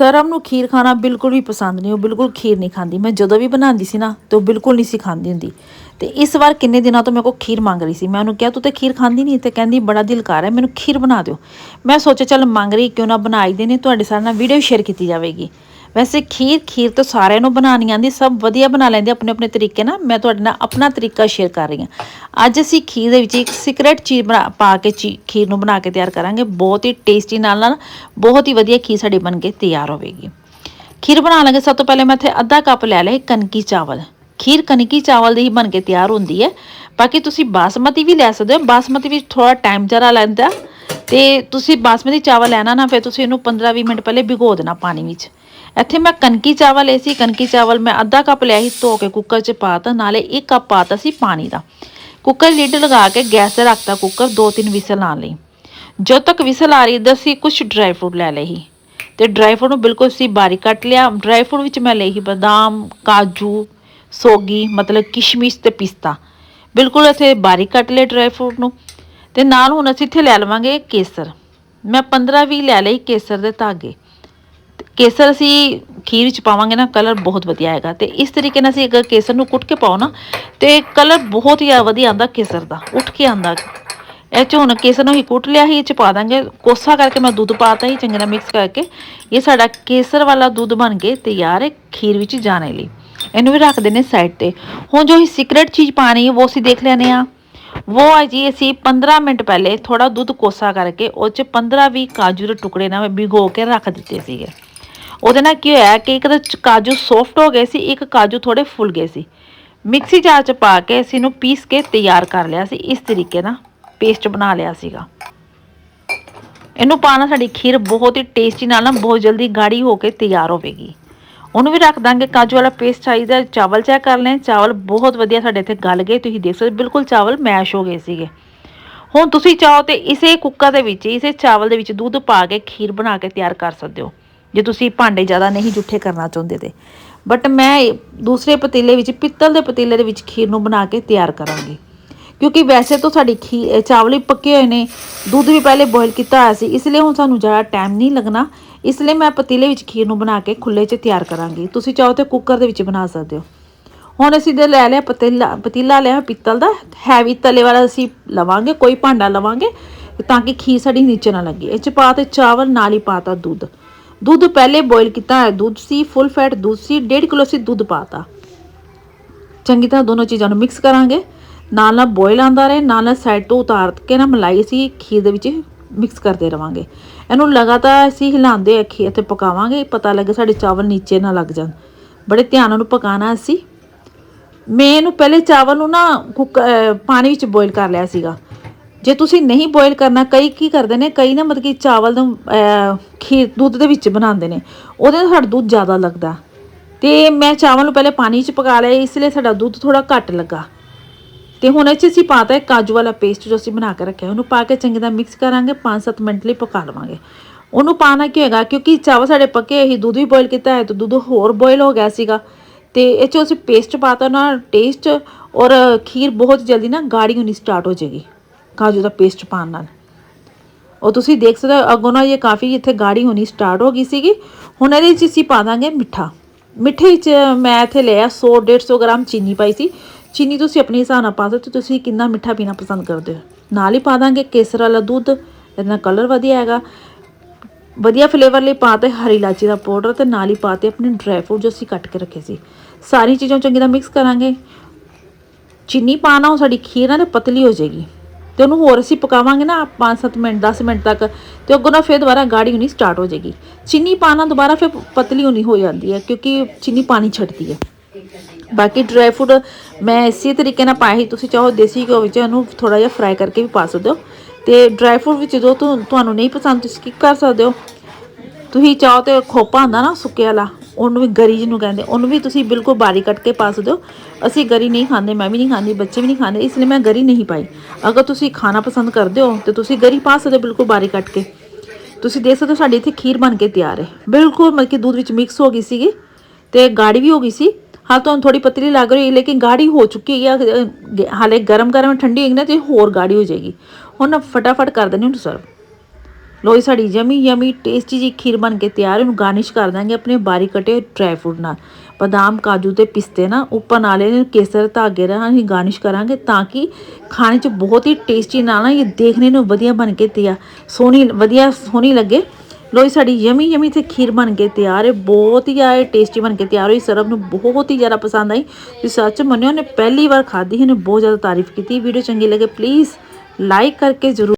ਸਰਮ ਨੂੰ ਖੀਰ ਖਾਣਾ ਬਿਲਕੁਲ ਵੀ ਪਸੰਦ ਨਹੀਂ, ਉਹ ਬਿਲਕੁਲ ਖੀਰ ਨਹੀਂ ਖਾਂਦੀ। ਮੈਂ ਜਦੋਂ ਵੀ ਬਣਾਉਂਦੀ ਸੀ ਨਾ, ਤੇ ਉਹ ਬਿਲਕੁਲ ਨਹੀਂ ਸੀ ਖਾਂਦੀ ਹੁੰਦੀ। ਤੇ ਇਸ ਵਾਰ ਕਿੰਨੇ ਦਿਨਾਂ ਤੋਂ ਮੇਰੇ ਕੋਲ ਖੀਰ ਮੰਗ ਰਹੀ ਸੀ। ਮੈਂ ਉਹਨੂੰ ਕਿਹਾ, ਤੂੰ ਤੇ ਖੀਰ ਖਾਂਦੀ ਨਹੀਂ, ਤੇ ਕਹਿੰਦੀ ਬੜਾ ਦਿਲ ਕਰ ਰਿਹਾ, ਮੈਨੂੰ ਖੀਰ ਬਣਾ ਦਿਓ। ਮੈਂ ਸੋਚਿਆ, ਚੱਲ ਮੰਗ ਰਹੀ, ਕਿਉਂ ਨਾ ਬਣਾਈ ਦੇਣੇ ਤੁਹਾਡੇ ਸਾਰਿਆਂ ਨਾਲ ਵੀਡੀਓ ਸ਼ੇਅਰ ਕੀਤੀ ਜਾਵੇਗੀ। ਵੈਸੇ ਖੀਰ ਖੀਰ ਤਾਂ ਸਾਰਿਆਂ ਨੂੰ ਬਣਾਉਣੀ ਆਉਂਦੀ, ਸਭ ਵਧੀਆ ਬਣਾ ਲੈਂਦੇ ਆਪਣੇ ਆਪਣੇ ਤਰੀਕੇ ਨਾਲ। ਮੈਂ ਤੁਹਾਡੇ ਨਾਲ ਆਪਣਾ ਤਰੀਕਾ ਸ਼ੇਅਰ ਕਰ ਰਹੀ ਹਾਂ। ਅੱਜ ਅਸੀਂ ਖੀਰ ਦੇ ਵਿੱਚ ਇੱਕ ਸੀਕ੍ਰੇਟ ਚੀਜ਼ ਬਣਾ, ਪਾ ਕੇ ਚੀ, ਖੀਰ ਨੂੰ ਬਣਾ ਕੇ ਤਿਆਰ ਕਰਾਂਗੇ। ਬਹੁਤ ਹੀ ਟੇਸਟੀ ਨਾਲ ਨਾਲ, ਬਹੁਤ ਹੀ ਵਧੀਆ ਖੀਰ ਸਾਡੀ ਬਣ ਕੇ ਤਿਆਰ ਹੋਵੇਗੀ। ਖੀਰ ਬਣਾਉਣ ਲੱਗੇ, ਸਭ ਤੋਂ ਪਹਿਲੇ ਮੈਂ ਇੱਥੇ ਅੱਧਾ ਕੱਪ ਲੈ ਲਏ ਕਣਕੀ ਚਾਵਲ। ਖੀਰ ਕਣਕੀ ਚਾਵਲ ਦੀ ਹੀ ਬਣ ਕੇ ਤਿਆਰ ਹੁੰਦੀ ਹੈ। ਬਾਕੀ ਤੁਸੀਂ ਬਾਸਮਤੀ ਵੀ ਲੈ ਸਕਦੇ ਹੋ। ਬਾਸਮਤੀ ਵਿੱਚ ਥੋੜਾ ਟਾਈਮ ਜ਼ਰਾ ਲੈਂਦਾ। ਤੇ ਤੁਸੀਂ ਬਾਸਮਤੀ ਚਾਵਲ ਲੈਣਾ ਨਾ, ਫਿਰ ਤੁਸੀਂ ਇਹਨੂੰ 15-20 ਮਿੰਟ ਪਹਿਲੇ ਭਿਗੋ ਦੇਣਾ ਪਾਣੀ ਵਿੱਚ। ਇੱਥੇ ਮੈਂ ਕਣਕੀ ਚਾਵਲ ਲਏ ਸੀ। ਕਣਕੀ ਚਾਵਲ ਮੈਂ ਅੱਧਾ ਕੱਪ ਲਿਆ ਸੀ, ਧੋ ਕੇ ਕੁੱਕਰ 'ਚ ਪਾਤਾ ਨਾਲੇ ਇੱਕ ਕੱਪ ਪਾਤਾ ਸੀ ਪਾਣੀ ਦਾ। ਕੁੱਕਰ ਲਿਡ ਲਗਾ ਕੇ ਗੈਸ ਤੇ ਰੱਖਤਾ ਕੁੱਕਰ, ਦੋ ਤਿੰਨ ਵਿਸਲ ਆਉਣ ਲਈ। ਜਦੋਂ ਤੱਕ ਵਿਸਲ ਆ ਰਹੀ ਤਾਂ ਅਸੀਂ ਕੁਝ ਡਰਾਈ ਫਰੂਟ ਲੈ ਲਏ ਸੀ। ਤੇ ਡਰਾਈ ਫਰੂਟ ਨੂੰ ਬਿਲਕੁਲ ਅਸੀਂ ਬਾਰੀਕ ਕੱਟ ਲਿਆ। ਡਰਾਈ ਫਰੂਟ ਵਿੱਚ ਮੈਂ ਲਈ ਸੀ ਬਦਾਮ, ਕਾਜੂ, ਸੋਗੀ, ਮਤਲਬ ਕਿਸ਼ਮਿਸ਼ ਤੇ ਪਿਸਤਾ। ਬਿਲਕੁਲ ਇੱਥੇ ਬਾਰੀਕ ਕੱਟ ਲਿਆ ਡਰਾਈ ਫਰੂਟ ਨੂੰ। ਤੇ ਨਾਲ ਹੁਣ ਅਸੀਂ ਇੱਥੇ ਲੈ ਲਵਾਂਗੇ ਕੇਸਰ। ਮੈਂ 15 20 ਲੈ ਲਈ ਕੇਸਰ ਦੇ ਧਾਗੇ। ਕੇਸਰ ਅਸੀਂ ਖੀਰ ਵਿੱਚ ਪਾਵਾਂਗੇ ਨਾ, ਕਲਰ ਬਹੁਤ ਵਧੀਆ ਆਏਗਾ। ਤੇ ਇਸ ਤਰੀਕੇ ਨਾਲ ਅਸੀਂ ਅਗਰ ਕੇਸਰ ਨੂੰ ਕੁੱਟ ਕੇ ਪਾਓ ਨਾ, ਤੇ ਕਲਰ ਬਹੁਤ ਹੀ ਵਧੀਆ ਆਂਦਾ ਕੇਸਰ ਦਾ, ਉੱਠ ਕੇ ਆਂਦਾ ਇਹ 'ਚ ਹੁਣ ਕੇਸਰ ਨੂੰ ਹੀ ਕੁੱਟ ਲਿਆ ਹੀ ਇਹ ਚ ਪਾ ਦਾਂਗੇ। ਕੋਸਾ ਕਰਕੇ ਮੈਂ ਦੁੱਧ ਪਾਤਾ ਹੀ ਚੰਗੇ ਨਾਲ ਮਿਕਸ ਕਰਕੇ। ਇਹ ਸਾਡਾ ਕੇਸਰ ਵਾਲਾ ਦੁੱਧ ਬਣ ਕੇ ਤਿਆਰ ਹੈ ਖੀਰ ਵਿੱਚ ਜਾਣੇ ਲਈ। ਇਹਨੂੰ ਵੀ ਰੱਖ ਦਿੰਨੇ ਸਾਈਡ ਤੇ। ਹੁਣ ਜੋ ਹੀ ਸੀਕ੍ਰੇਟ ਚੀਜ਼ ਪਾਣੀ ਹੈ, ਉਹ ਅਸੀਂ ਦੇਖ ਲੈਨੇ ਆ ਉਹ ਆ ਜੀ, ਅਸੀਂ 15 ਮਿੰਟ ਪਹਿਲੇ ਥੋੜਾ ਦੁੱਧ ਕੋਸਾ ਕਰਕੇ, ਉਹ ਚ 15 20 ਕਾਜੂ ਦੇ ਟੁਕੜੇ ਨਾਲ ਭਿਗੋ ਕੇ ਰੱਖ ਦਿੱਤੇ ਸੀਗੇ। ਉਹਦੇ ਨਾਲ ਕੀ ਹੋਇਆ ਕਿ ਇੱਕ ਤਾਂ ਚ- ਕਾਜੂ ਸੌਫਟ ਹੋ ਗਏ ਸੀ, ਇੱਕ ਕਾਜੂ ਥੋੜੇ ਫੁੱਲ ਗਏ ਸੀ। ਮਿਕਸੀ ਜਾਰ ਚ ਪਾ ਕੇ ਅਸੀਂ ਇਹਨੂੰ ਪੀਸ ਕੇ ਤਿਆਰ ਕਰ ਲਿਆ ਸੀ, ਇਸ ਤਰੀਕੇ ਨਾਲ ਪੇਸਟ ਬਣਾ ਲਿਆ ਸੀਗਾ। ਇਹਨੂੰ ਪਾਣਾ ਸਾਡੀ ਖੀਰ ਬਹੁਤ ਹੀ ਟੇਸਟੀ ਨਾਲ ਨਾ ਬਹੁਤ ਜਲਦੀ ਗਾੜੀ ਹੋ ਕੇ ਤਿਆਰ ਹੋਵੇਗੀ। ਉਹਨੂੰ ਵੀ ਰੱਖ ਦਾਂਗੇ, ਕਾਜੂ ਵਾਲਾ ਪੇਸਟ ਚਾਹੀਦਾ ਚਾਵਲ ਚੈੱਕ ਕਰ ਲੈਣ, ਚਾਵਲ ਬਹੁਤ ਵਧੀਆ ਸਾਡੇ ਇੱਥੇ ਗਲ ਗਏ, ਤੁਸੀਂ ਦੇਖ ਸਕਦੇ ਬਿਲਕੁਲ ਚਾਵਲ ਮੈਸ਼ ਹੋ ਗਏ ਸੀਗੇ। ਹੁਣ ਤੁਸੀਂ ਚਾਹੋ ਤੇ ਇਸੇ ਕੁੱਕਰ ਦੇ ਵਿੱਚ, ਇਸੇ ਚਾਵਲ ਦੇ ਵਿੱਚ ਦੁੱਧ ਪਾ ਕੇ ਖੀਰ ਬਣਾ ਕੇ ਤਿਆਰ ਕਰ ਸਕਦੇ ਹੋ। ਜੇ ਤੁਸੀਂ ਭਾਂਡੇ ਜ਼ਿਆਦਾ ਨਹੀਂ ਜੁੱਠੇ ਕਰਨਾ ਚਾਹੁੰਦੇ ਤੇ। ਬਟ ਮੈਂ ਦੂਸਰੇ ਪਤੀਲੇ ਵਿੱਚ, ਪਿੱਤਲ ਦੇ ਪਤੀਲੇ ਦੇ ਵਿੱਚ ਖੀਰ ਨੂੰ ਬਣਾ ਕੇ ਤਿਆਰ ਕਰਾਂਗੀ। ਕਿਉਂਕਿ ਵੈਸੇ ਤਾਂ ਸਾਡੀ ਖੀ ਚਾਵਲ ਹੀ ਪੱਕੇ ਹੋਏ ਨੇ, ਦੁੱਧ ਵੀ ਪਹਿਲੇ ਬੋਇਲ ਕੀਤਾ ਹੋਇਆ ਸੀ, ਇਸ ਲਈ ਹੁਣ ਸਾਨੂੰ ਜ਼ਿਆਦਾ ਟਾਈਮ ਨਹੀਂ ਲੱਗਣਾ। ਇਸ ਲਈ ਮੈਂ ਪਤੀਲੇ ਵਿੱਚ ਖੀਰ ਨੂੰ ਬਣਾ ਕੇ ਖੁੱਲੇ 'ਚ ਤਿਆਰ ਕਰਾਂਗੀ। ਤੁਸੀਂ ਚਾਹੋ ਤੇ ਕੁੱਕਰ ਦੇ ਵਿੱਚ ਬਣਾ ਸਕਦੇ ਹੋ। ਹੁਣ ਅਸੀਂ ਦੇ ਲੈ ਲਿਆ ਪਤੀਲਾ ਪਤੀਲਾ ਲਿਆ ਪਿੱਤਲ ਦਾ ਹੈਵੀ ਤਲੇ ਵਾਲਾ ਅਸੀਂ ਲਵਾਂਗੇ, ਕੋਈ ਭਾਂਡਾ ਲਵਾਂਗੇ, ਤਾਂ ਕਿ ਖੀਰ ਸਾਡੀ ਨੀਚੇ ਨਾ ਲੱਗੇ। ਇਹ 'ਚ ਪਾ ਤੇ ਚਾਵਲ, ਨਾਲ ਹੀ ਪਾਤਾ ਦੁੱਧ। ਦੁੱਧ ਪਹਿਲੇ ਬੋਇਲ ਕੀਤਾ ਹੋਇਆ ਦੁੱਧ ਸੀ ਫੁੱਲ ਫੈਟ ਦੁੱਧ ਸੀ 1.5 ਕਿਲੋ ਸੀ ਦੁੱਧ ਪਾਤਾ। ਚੰਗੀ ਤਰ੍ਹਾਂ ਦੋਨੋਂ ਚੀਜ਼ਾਂ ਨੂੰ ਮਿਕਸ ਕਰਾਂਗੇ। ਨਾਲ ਨਾਲ ਬੋਇਲ ਆਂਦਾ ਰਹੇ, ਨਾਲ ਨਾਲ ਸਾਈਡ ਤੋਂ ਉਤਾਰ ਕੇ ਨਾ ਮਲਾਈ ਅਸੀਂ ਖੀਰ ਦੇ ਵਿੱਚ ਮਿਕਸ ਕਰਦੇ ਰਵਾਂਗੇ। ਇਹਨੂੰ ਲਗਾਤਾਰ ਅਸੀਂ ਹਿਲਾਉਂਦੇ ਖੀਰ ਤੇ ਪਕਾਵਾਂਗੇ। ਪਤਾ ਲੱਗੇ ਸਾਡੇ ਚਾਵਲ ਨੀਚੇ ਨਾ ਲੱਗ ਜਾਣ। ਬੜੇ ਧਿਆਨ ਨਾਲ ਪਕਾਣਾ ਅਸੀਂ। ਮੈਂ ਇਹਨੂੰ ਪਹਿਲੇ ਚਾਵਲ ਨੂੰ ਨਾ ਕੁੱਕ ਪਾਣੀ ਵਿੱਚ ਬੋਇਲ ਕਰ ਲਿਆ ਸੀਗਾ। ਜੇ ਤੁਸੀਂ ਨਹੀਂ ਬੋਇਲ ਕਰਨਾ, ਕਈ ਕੀ ਕਰਦੇ ਨੇ, ਕਈ ਨਾ ਮਤਲਬ ਕਿ ਚਾਵਲ ਨੂੰ ਖੀਰ, ਦੁੱਧ ਦੇ ਵਿੱਚ ਬਣਾਉਂਦੇ ਨੇ, ਉਹਦੇ ਨਾਲ ਸਾਡਾ ਦੁੱਧ ਜ਼ਿਆਦਾ ਲੱਗਦਾ। ਤੇ ਮੈਂ ਚਾਵਲ ਨੂੰ ਪਹਿਲੇ ਪਾਣੀ 'ਚ ਪਕਾ ਲਿਆ, ਇਸ ਲਈ ਸਾਡਾ ਦੁੱਧ ਥੋੜਾ ਘੱਟ ਲੱਗਾ। ਤੇ ਹੁਣ ਇਹ 'ਚ ਅਸੀਂ ਪਾਤਾ ਹੈ ਕਾਜੂ ਵਾਲਾ ਪੇਸਟ ਜੋ ਅਸੀਂ ਬਣਾ ਕੇ ਰੱਖਿਆ, ਉਹਨੂੰ ਪਾ ਕੇ ਚੰਗੀ ਤਰ੍ਹਾਂ ਮਿਕਸ ਕਰਾਂਗੇ 5-7 ਮਿੰਟ ਲਈ ਪਕਾ ਲਵਾਂਗੇ। ਉਹਨੂੰ ਪਾਣਾ ਕੀ ਹੋਏਗਾ, ਕਿਉਂਕਿ ਚਾਵਲ ਸਾਡੇ ਪੱਕੇ, ਅਸੀਂ ਦੁੱਧ ਵੀ ਬੋਇਲ ਕੀਤਾ ਹੈ, ਤੇ ਦੁੱਧ ਹੋਰ ਬੋਇਲ ਹੋ ਗਿਆ ਸੀਗਾ। ਤੇ ਇਹ 'ਚ ਅਸੀਂ ਪੇਸਟ ਪਾਤਾ ਨਾ ਟੇਸਟ ਔਰ ਖੀਰ ਬਹੁਤ ਜਲਦੀ ਨਾ ਗਾੜੀ ਹੋਣੀ ਸਟਾਰਟ ਹੋ ਜਾਏਗੀ। ਕਾਜੂ ਦਾ ਪੇਸਟ ਪਾਉਣ ਨਾਲ ਉਹ ਤੁਸੀਂ ਦੇਖ ਸਕਦੇ ਹੋ ਅੱਗੋਂ ਨਾ ਇਹ ਕਾਫੀ ਇੱਥੇ ਗਾੜੀ ਹੋਣੀ ਸਟਾਰਟ ਹੋ ਗਈ ਸੀਗੀ ਹੁਣ ਇਹਦੇ ਵਿੱਚ ਅਸੀਂ ਪਾ ਦਾਂਗੇ ਮਿੱਠਾ ਮਿੱਠੇ ਵਿੱਚ ਮੈਂ ਇੱਥੇ ਲਿਆ 100 150 ਗ੍ਰਾਮ ਚੀਨੀ ਪਾਈ ਸੀ ਚੀਨੀ ਤੁਸੀਂ ਆਪਣੇ ਹਿਸਾਬ ਨਾਲ ਪਾ ਸਕਦੇ ਹੋ ਤੁਸੀਂ ਕਿੰਨਾ ਮਿੱਠਾ ਪੀਣਾ ਪਸੰਦ ਕਰਦੇ ਹੋ ਨਾਲ ਹੀ ਪਾ ਦਾਂਗੇ ਕੇਸਰ ਵਾਲਾ ਦੁੱਧ ਇਹਦੇ ਨਾਲ ਕਲਰ ਵਧੀਆ ਹੈਗਾ ਵਧੀਆ ਫਲੇਵਰ ਲਈ ਪਾਤੇ ਹਰੀ ਇਲਾਚੀ ਦਾ ਪਾਊਡਰ ਤੇ ਨਾਲ ਹੀ ਪਾਤੇ ਆਪਣੇ ਡਰਾਈ ਫਰੂਟ ਜੋ ਅਸੀਂ ਕੱਟ ਕੇ ਰੱਖੇ ਸੀ ਸਾਰੀ ਚੀਜ਼ਾਂ ਚੰਗੀ ਤਰ੍ਹਾਂ ਮਿਕਸ ਕਰਾਂਗੇ ਚੀਨੀ ਪਾਣਾ ਉਹ ਸਾਡੀ ਖੀਰ ਨਾ ਪਤਲੀ ਹੋ ਜਾਏਗੀ ਤੇ ਉਹਨੂੰ ਹੋਰ ਅਸੀਂ ਪਕਾਵਾਂਗੇ ਨਾ 5-7 ਮਿੰਟ 10 ਮਿੰਟ ਤੱਕ, ਤੇ ਅੱਗੋਂ ਨਾ ਫਿਰ ਦੁਬਾਰਾ ਗਾੜੀ ਹੋਣੀ ਸਟਾਰਟ ਹੋ ਜਾਏਗੀ। ਚੀਨੀ ਪਾਣਾ ਦੁਬਾਰਾ ਫਿਰ ਪਤਲੀ ਹੋਣੀ ਹੋ ਜਾਂਦੀ ਹੈ, ਕਿਉਂਕਿ ਚੀਨੀ ਪਾਣੀ ਛੱਡਦੀ ਹੈ। ਬਾਕੀ ਡਰਾਈ ਫਰੂਟ ਮੈਂ ਇਸੇ ਤਰੀਕੇ ਨਾਲ ਪਾਇਆ ਸੀ, ਤੁਸੀਂ ਚਾਹੋ ਦੇਸੀ ਘਿਓ ਵਿੱਚ ਉਹਨੂੰ ਥੋੜਾ ਜਿਹਾ ਫਰਾਈ ਕਰਕੇ ਵੀ ਪਾ ਸਕਦੇ ਹੋ। ਤੇ ਡਰਾਈ ਫਰੂਟ ਵਿੱਚ ਜੋ ਤੁਹਾਨੂੰ ਨਹੀਂ ਪਸੰਦ, ਤੁਸੀਂ ਸਕਿਪ ਕਰ ਸਕਦੇ ਹੋ? ਤੁਸੀਂ ਚਾਹੋ ਤੇ ਖੋਪਾ ਹੁੰਦਾ ਨਾ ਸੁੱਕੇ ਵਾਲਾ ਉਹਨੂੰ ਵੀ ਗਰੀ ਜਿਹਨੂੰ ਕਹਿੰਦੇ ਉਹਨੂੰ ਵੀ ਤੁਸੀਂ ਬਿਲਕੁਲ ਬਾਰੀ ਕੱਟ ਕੇ ਪਾ ਸਕਦੇ ਹੋ। ਅਸੀਂ ਗਰੀ ਨਹੀਂ ਖਾਂਦੇ ਮੈਂ ਵੀ ਨਹੀਂ ਖਾਂਦੀ ਬੱਚੇ ਵੀ ਨਹੀਂ ਖਾਂਦੇ ਇਸ ਲਈ ਮੈਂ ਗਰੀ ਨਹੀਂ ਪਾਈ। ਅਗਰ ਤੁਸੀਂ ਖਾਣਾ ਪਸੰਦ ਕਰਦੇ ਹੋ ਤੇ ਤੁਸੀਂ ਗਰੀ ਪਾ ਸਕਦੇ ਹੋ ਬਿਲਕੁਲ ਬਾਰੀਕ ਕੱਟ ਕੇ। ਤੁਸੀਂ ਦੇਖ ਸਕਦੇ ਹੋ ਸਾਡੀ ਇੱਥੇ ਖੀਰ ਬਣ ਕੇ ਤਿਆਰ ਹੈ। ਬਿਲਕੁਲ ਮਤਲਬ ਕਿ ਦੁੱਧ ਵਿੱਚ ਮਿਕਸ ਹੋ ਗਈ ਸੀਗੀ ਤੇ ਗਾੜੀ ਵੀ ਹੋ ਗਈ ਸੀ। ਹਾਂ ਤੁਹਾਨੂੰ ਥੋੜੀ ਪਤਲੀ ਲੱਗ ਰਹੀ ਹੈ ਲੇਕਿਨ ਗਾੜੀ ਹੋ ਚੁੱਕੀ ਹੈ। ਅ, ਗ- ਹਾਲੇ ਗਰਮ ਗਰਮ ਠੰਡੀ ਹੋਏਗੀ ਨਾ ਤੇ ਹੋਰ ਗਾੜੀ ਹੋ ਜਾਏਗੀ। ਹੁਣ ਫਟਾਫਟ ਕਰ ਦਿੰਦੇ ਉਹਨੂੰ ਸਰਵ ਲੋਈ ਸਾਡੀ ਯਮੀ ਯਮੀ ਟੇਸਟੀ ਜੀ ਖੀਰ ਬਣ ਕੇ ਤਿਆਰ ਹੈ। ਇਹਨੂੰ ਗਾਰਨਿਸ਼ ਕਰ ਦਾਂਗੇ ਆਪਣੇ ਬਾਰੀਕ ਕਟੇ ਡਰਾਈ ਫਰੂਟ ਨਾਲ। ਬਦਾਮ, ਕਾਜੂ ਤੇ ਪਿਸਤੇ ਨਾ, ਉੱਪਰ ਨਾਲੇ ਨੂੰ ਕੇਸਰ ਧਾਗੇ ਨਾਲ ਅਸੀਂ ਗਾਰਨਿਸ਼ ਕਰਾਂਗੇ ਤਾਂ ਕਿ ਖਾਣੇ 'ਚ ਬਹੁਤ ਹੀ ਟੇਸਟੀ ਨਾਲ ਨਾ ਇਹ ਦੇਖਣੇ ਨੂੰ ਵਧੀਆ ਬਣ ਕੇ ਤਿਆਰ ਸੋਹਣੀ, ਵਧੀਆ ਸੋਹਣੀ ਲੱਗੇ। ਲੋਈ ਸਾਡੀ ਯਮੀ ਯਮੀ ਤੇ ਖੀਰ ਬਣ ਕੇ ਤਿਆਰ ਹੈ, ਬਹੁਤ ਹੀ ਆਏ ਟੇਸਟੀ ਬਣ ਕੇ ਤਿਆਰ ਹੋਈ ਸਰਬ ਨੂੰ ਬਹੁਤ ਹੀ ਜ਼ਿਆਦਾ ਪਸੰਦ ਆਈ। ਤੇ ਸੱਚ ਮੰਨਿਓ ਨੇ ਪਹਿਲੀ ਵਾਰ ਖਾਧੀ, ਇਹਨੇ ਬਹੁਤ ਜ਼ਿਆਦਾ ਤਾਰੀਫ ਕੀਤੀ। ਵੀਡੀਓ ਚੰਗੀ ਲੱਗੇ ਪਲੀਜ਼ ਲਾਈਕ ਕਰਕੇ ਜ਼ਰੂਰ